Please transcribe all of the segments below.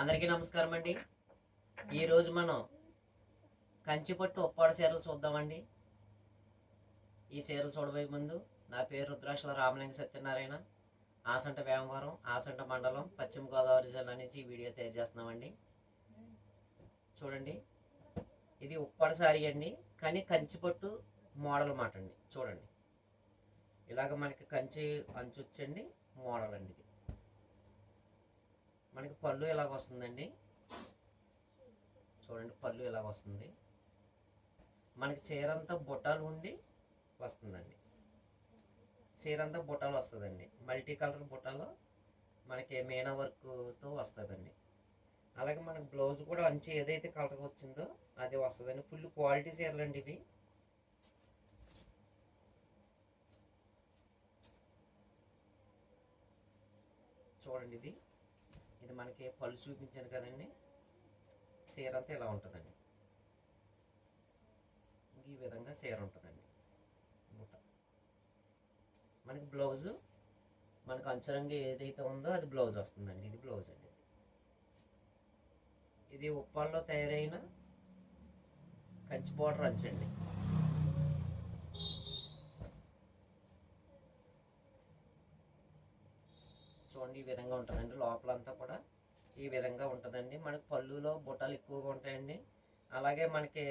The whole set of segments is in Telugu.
అందరికీ నమస్కారం అండి. ఈరోజు మనం కంచిపట్టు ఒప్పాడు చీరలు చూద్దామండి. ఈ చీరలు చూడబోయే ముందు నా పేరు రుద్రాక్షల రామలింగ సత్యనారాయణ. ఆసంట వేమవరం ఆసంట మండలం పశ్చిమ గోదావరి జిల్లా నుంచి ఈ వీడియో తయారు చేస్తున్నామండి చూడండి. ఇది ఉప్పాడు సారీ అండి. కానీ కంచిపట్టు మోడల్ మాట అండి చూడండి. ఇలాగ మనకి కంచి అంచు వచ్చండి మోడల్ అండి ఇది. మనకి పళ్ళు ఇలాగ వస్తుందండి? చూడండి పళ్ళు ఇలాగ వస్తుంది. మనకి చీర అంతా బుట్టాలు ఉండి వస్తుందండి. చీర అంతా బుట్టాలు వస్తుందండి. మల్టీ కలర్ బుట్టాలు మనకి మీనా వర్క్తో వస్తుందండి. అలాగే మనకు బ్లౌజ్ కూడా అంచి ఏదైతే కలర్ వచ్చిందో అది వస్తుందండి. ఫుల్ క్వాలిటీ చీరలు అండి ఇవి. చూడండి ఇది. ఇది మనకి పళ్ళు చూపించాను కదండి. చీర అంతా ఇలా ఉంటుందండి. ఈ విధంగా చీర ఉంటుందండి. బుట్ట మనకి బ్లౌజు మనకు అంచరంగా ఏదైతే ఉందో అది బ్లౌజ్ వస్తుందండి. ఇది బ్లౌజ్ అండి. ఇది ఇది ఉప్పాల్లో తయారైన కంచి బోర్డర్ అంచండి. చూడండి ఈ విధంగా ఉంటుందండి. లోపలంతా కూడా ఈ విధంగా ఉంటుందండి. మనకు పళ్ళులో బుట్టలు ఎక్కువగా ఉంటాయండి. అలాగే మనకి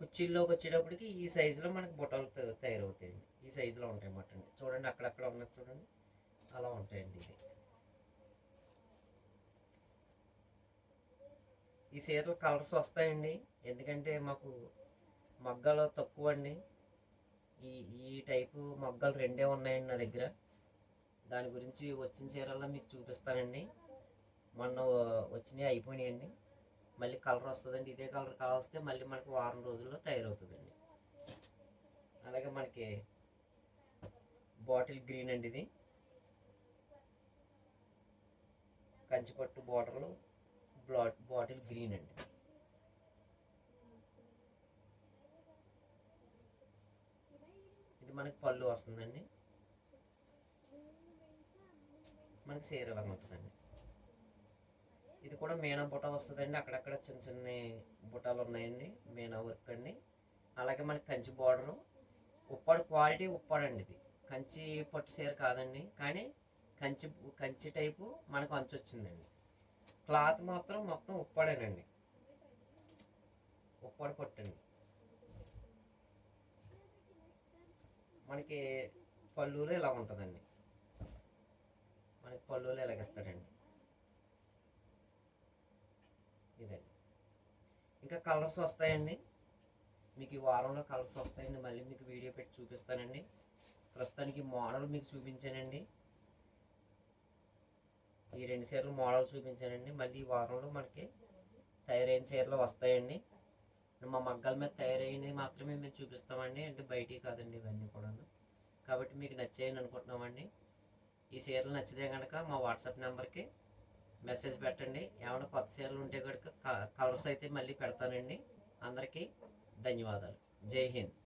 కుర్చీల్లోకి వచ్చేటప్పటికి ఈ సైజులో మనకి బుట్టలు తయారవుతాయండి. ఈ సైజులో ఉంటాయి అన్నమాట అండి. చూడండి అక్కడక్కడ ఉన్నది చూడండి. అలా ఉంటాయండి ఇది ఈ చీరలు కలర్స్ వస్తాయండి. ఎందుకంటే మాకు మగ్గాలు తక్కువ అండి ఈ ఈ టైపు మగ్గాలు రెండే ఉన్నాయండి నా దగ్గర. దాని గురించి వచ్చిన చీరల్లో మీకు చూపిస్తానండి. మొన్న వచ్చినవి అయిపోయినాయండి. మళ్ళీ కలర్ వస్తుందండి. ఇదే కలర్ కావాల్స్తే మళ్ళీ మనకి వారం రోజుల్లో తయారవుతుందండి. అలాగే మనకి బాటిల్ గ్రీన్ అండి ఇది. కంచిపట్టు బార్డర్లు బ్లాట్ బాటిల్ గ్రీన్ అండి. ఇది మనకి పళ్ళు వస్తుందండి. మనకి సేర్ ఇలా ఉంటుందండి. ఇది కూడా మీనా బుట్ట వస్తుందండి. అక్కడక్కడ చిన్న చిన్న బుట్టాలు ఉన్నాయండి. మీనా వర్క్ అండి. అలాగే మనకి కంచి బార్డరు. ఉప్పాడు క్వాలిటీ ఉప్పాడండి ఇది. కంచి పట్టు చీర కాదండి. కానీ కంచి కంచి టైపు మనకు అంచు వచ్చిందండి. క్లాత్ మాత్రం మొత్తం ఉప్పాడేనండి. ఉప్పాడు పట్టండి. మనకి పళ్ళులో ఇలా ఉంటుందండి. పళ్ళులో ఎలాగేస్తాడండి? ఇదండి ఇంకా కలర్స్ వస్తాయండి. మీకు ఈ వారంలో కలర్స్ వస్తాయండి. మళ్ళీ మీకు వీడియో పెట్టి చూపిస్తానండి. ప్రస్తుతానికి మోడల్ మీకు చూపించానండి. ఈ రెండు చీరలు మోడల్ చూపించానండి. మళ్ళీ ఈ వారంలో మనకి తయారైన చీరలు వస్తాయండి. మా మగ్గాల మీద తయారైనవి మాత్రమే మేము చూపిస్తామండి. అంటే బయటికి కాదండి ఇవన్నీ కూడా కాబట్టి మీకు నచ్చాయని అనుకుంటున్నామండి. ఈ చీరలు నచ్చితే కనుక మా వాట్సాప్ నెంబర్కి మెసేజ్ పెట్టండి. ఏమైనా కొత్త చీరలు ఉంటే కనుక కలర్స్ అయితే మళ్ళీ పెడతానండి. అందరికీ ధన్యవాదాలు. జై హింద్.